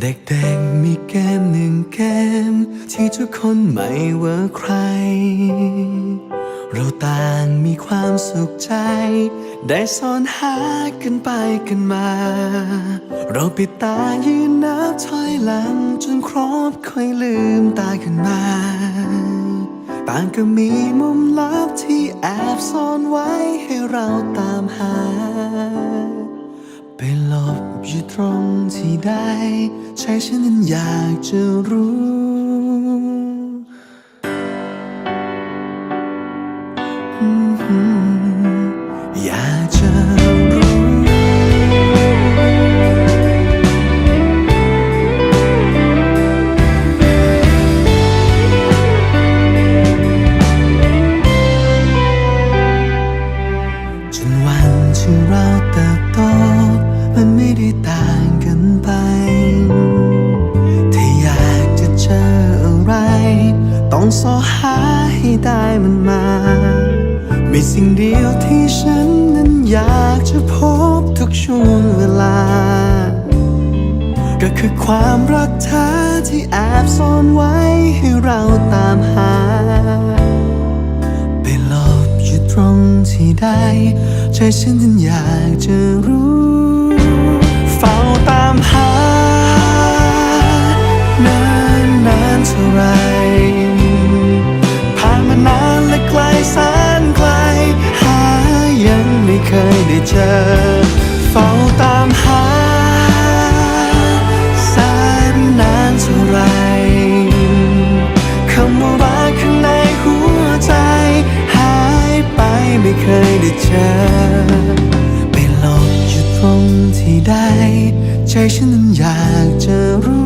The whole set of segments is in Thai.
เด็กๆมีเกมหนึ่งเกม ที่ทุกคนไม่ว่าใคร เราต่างมีความสุขใจ ได้ซ่อนหากันไปกันมา เราปิดตายืนนับถอยหลัง จนครบค่อยลืมตาขึ้นมา ต่างก็มีมุมลับที่แอบซ่อนไว้ให้เราตามหา ไปหลบ อยู่ตรงที่ใดใจฉันนั้นอยากจะรู้อื องสอหาให้ได้มันมา มีสิ่งเดียวที่ฉันนั้นอยากจะพบทุกช่วงเวลา ก็คือความรักแท้ที่แอบซ่อนไว้ให้เราตามหา ไปหลบอยู่ตรงที่ใดใจฉันนั้นอยากจะรู้ เฝ้าตามหานานนานเท่าไร เจอ เฝ้าตามหาแสนนานเท่าไรคำว่ารักข้างในหัวใจ หายไปไม่เคยได้เจอ ไปหลบอยู่ตรงที่ใดใจฉันนั้นอยากจะรู้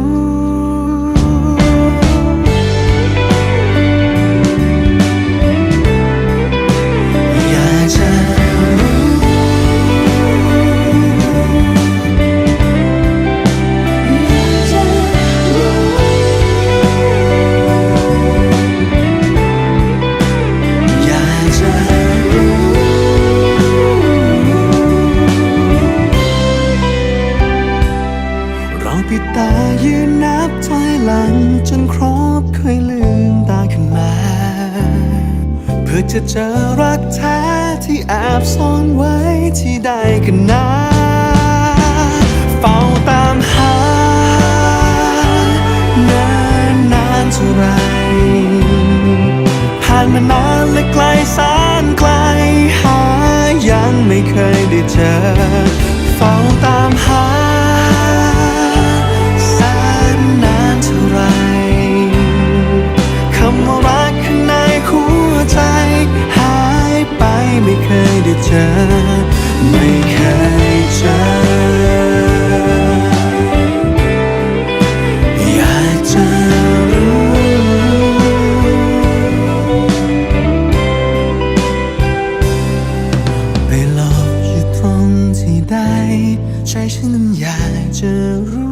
นับถอยหลังจนครบเคยลืมตาขึ้นมา เพื่อจะเจอรักแท้ที่แอบซ่อนไว้ที่ใดกันนะเฝ้าตามหานานนานเท่าไรผ่านมานานและไกลแสนไกลหายังไม่เคยได้เจอ อไม่เคยเจอ อยากจะรู้ ไปหลอกอยู่ตรงที่ใดใจฉันนั้นอยากจะรู้